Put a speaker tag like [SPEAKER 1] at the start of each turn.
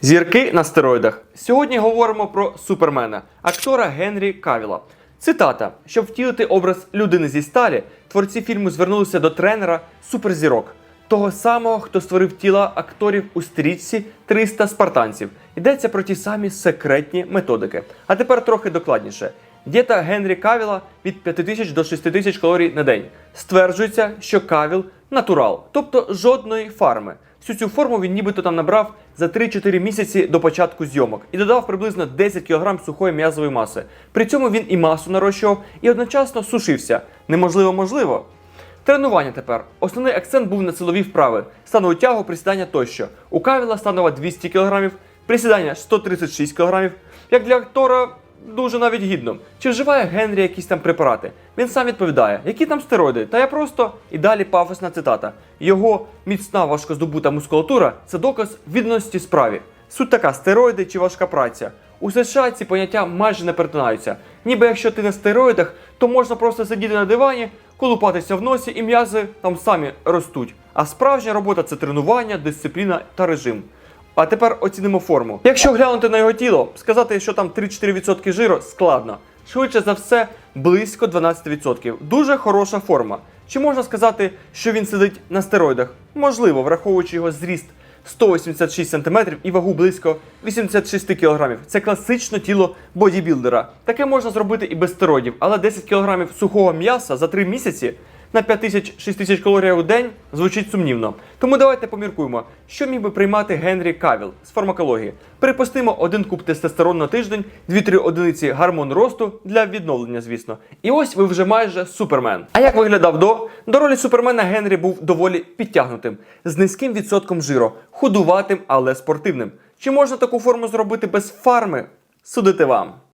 [SPEAKER 1] Зірки на стероїдах. Сьогодні говоримо про супермена, актора Генрі Кавіла. Цитата: щоб втілити образ людини зі сталі, творці фільму звернулися до тренера суперзірок, того самого, хто створив тіла акторів у стрічці 300 спартанців. Йдеться про ті самі секретні методики. А тепер трохи докладніше. Дієта Генрі Кавіла від 5000 до 6000 калорій на день. Стверджується, що Кавіл натурал, тобто жодної фарми. Всю цю форму він нібито там набрав за 3-4 місяці до початку зйомок і додав приблизно 10 кг сухої м'язової маси. При цьому він і масу нарощував, і одночасно сушився. Неможливо, можливо. Тренування тепер. Основний акцент був на силові вправи, станову тягу, присідання тощо. У Кавіла станова 200 кг, присідання 136 кг. Як для актора дуже навіть гідно. Чи вживає Генрі якісь там препарати? Він сам відповідає, які там стероїди, та я просто і далі пафосна цитата. Його міцна важкоздобута мускулатура це доказ відданості справі. Суть така: стероїди чи важка праця. У США ці поняття майже не перетинаються. Ніби якщо ти на стероїдах, то можна просто сидіти на дивані, колупатися в носі і м'язи там самі ростуть. А справжня робота це тренування, дисципліна та режим. А тепер оцінимо форму. Якщо глянути на його тіло, сказати, що там 3-4% жиру складно. Швидше за все, близько 12%. Дуже хороша форма. Чи можна сказати, що він сидить на стероїдах? Можливо, враховуючи його зріст 186 см і вагу близько 86 кг. Це класичне тіло бодібілдера. Таке можна зробити і без стероїдів, але 10 кг сухого м'яса за 3 місяці на 5000-6000 тисяч калорій у день звучить сумнівно. Тому давайте поміркуємо, що міг би приймати Генрі Кавіл з фармакології. Припустимо, один куб тестостерону на тиждень, 2-3 одиниці гормон росту для відновлення, звісно. І ось ви вже майже супермен. А як виглядав до? До ролі супермена Генрі був доволі підтягнутим, з низьким відсотком жиру, худуватим, але спортивним. Чи можна таку форму зробити без фарми? Судити вам.